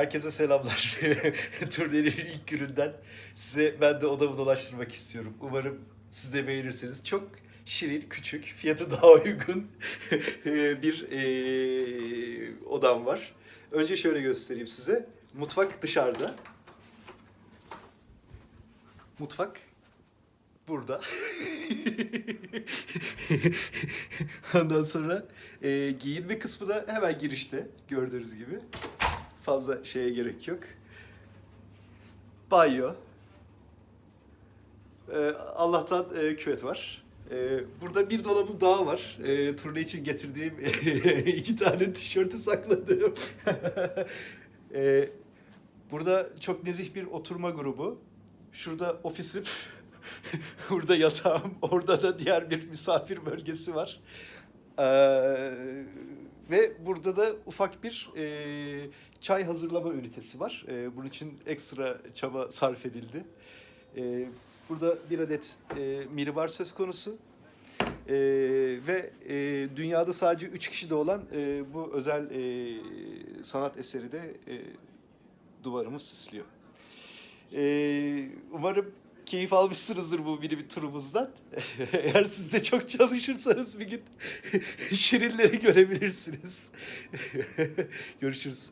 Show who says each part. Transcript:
Speaker 1: Herkese selamlar. Turnenin ilk gününden size ben de odamı dolaştırmak istiyorum. Umarım siz de beğenirsiniz. Çok şirin, küçük, fiyatı daha uygun bir eee, odam var. Önce şöyle göstereyim size. Mutfak dışarıda. Mutfak burada. Ondan sonra e, giyinme kısmı da hemen girişte gördüğünüz gibi. Fazla şeye gerek yok. Banyo. E, Allah'tan e, küvet var. E, burada bir dolabım daha var. E, turne için getirdiğim iki tane tişörtü sakladım. e, burada çok nezih bir oturma grubu. Şurada ofisim. Burada yatağım. Orada da diğer bir misafir bölgesi var. Ee, ve burada da ufak bir e, çay hazırlama ünitesi var. E, bunun için ekstra çaba sarf edildi. E, burada bir adet e, minibar söz konusu. E, ve e, dünyada sadece üç kişi de olan e, bu özel e, sanat eseri de e, duvarımı süslüyor. Ee, umarım keyif almışsınızdır bu mini bir turumuzdan. Eğer siz de çok çalışırsanız bir gün şirinleri görebilirsiniz. Görüşürüz.